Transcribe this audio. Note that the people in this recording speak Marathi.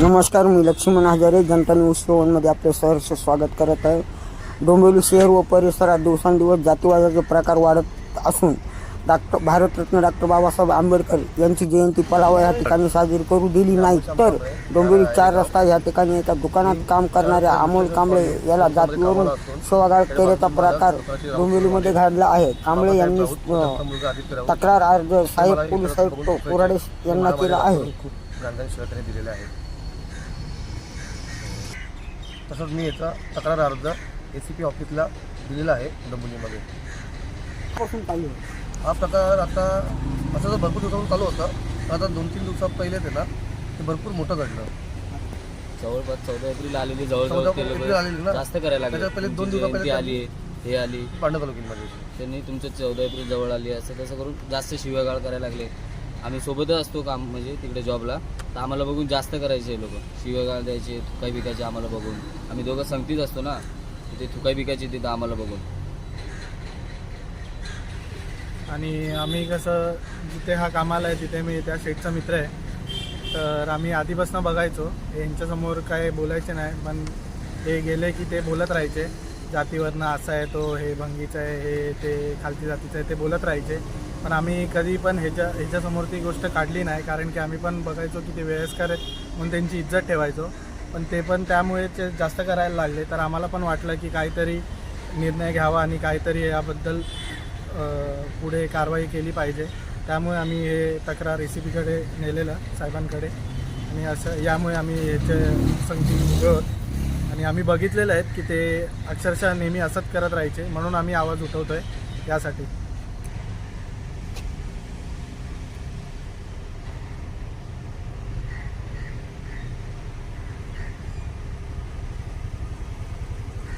नमस्कार मी लक्ष्मण हजारे जनता न्यूज सेवनमध्ये आपले सहर्ष स्वागत करत आहे. डोंबिवली शहर व परिसरात दिवसांदिवस जातीवादाचे प्रकार वाढत असून डॉक्टर भारतरत्न डॉक्टर बाबासाहेब आंबेडकर यांची जयंती पलावा या ठिकाणी साजरी करू दिली नाही. तर डोंबिवली चार रस्ता या ठिकाणी एका दुकानात काम करणाऱ्या अमोल कांबळे याला जातीवरून शिवागाळ केल्याचा प्रकार डोंबिवलीमध्ये घडला आहे. कांबळे यांनी तक्रार अर्ज साहेब पोलीस आयुक्त कोराडे यांना केला आहे खूप गांजाने शिवाय त्यांनी दिलेले आहे तसंच मी याचा तक्रार अर्ज ए सी पी ऑफिसला दिलेला आहे डोंबिवलीमध्ये पासून चालू आहे. हा प्रकार आता असं तर भरपूर दिवसापासून चालू होता पण आता दोन तीन दिवसा पहिले ते ना ते भरपूर मोठं घडलं. जवळपास चौदा एप्रिल आलेली जवळजवळ एप्रिल लोक आलेली ना? जास्त करायला लागले. त्याच्या पहिले दोन तुमची दिवसा पहिले जयंती आली हे आली. पांडव तालुक्यामध्ये. त्यांनी तुमचं चौदा एप्रिल जवळ आली असं तसं करून जास्त शिव्यागाळ करायला लागले. आम्ही सोबतच असतो काम म्हणजे तिकडे जॉबला तर आम्हाला बघून जास्त करायचे लोक. शिव्यागाळ द्यायचे थुकाई बिकायचे आम्हाला बघून. आम्ही दोघं संगतीच असतो ना ते थुकाई बिकायचे तिथं आम्हाला बघून. आणि आम्ही कसं जिथे हा कामाला आहे तिथे मी त्या शेठचा मित्र आहे. तर आम्ही आधीपासून बघायचो. यांच्यासमोर काय बोलायचे नाही पण हे गेले की ते बोलत राहायचे. जातीवरनं असा आहे तो हे भंगीचं आहे हे ते खालती जातीचं आहे ते बोलत राहायचे. पण आम्ही कधी पण ह्याच्या ह्याच्यासमोर ती गोष्ट काढली नाही कारण की आम्ही पण बघायचो की ते वयस्कर आहेत म्हणून त्यांची इज्जत ठेवायचो. पण ते पण त्यामुळे ते जास्त करायला लागले. तर आम्हाला पण वाटलं की काहीतरी निर्णय घ्यावा आणि काहीतरी याबद्दल पुढे कारवाई केली पाहिजे. त्यामुळे आम्ही हे तक्रार ए सी पीकडे नेलेलं साहेबांकडे. आणि असं यामुळे आम्ही ह्याचे संगती मिळत आणि आम्ही बघितलेलं आहेत की ते अक्षरशः नेहमी असंच करत राहायचे. म्हणून आम्ही आवाज उठवतो आहे यासाठी.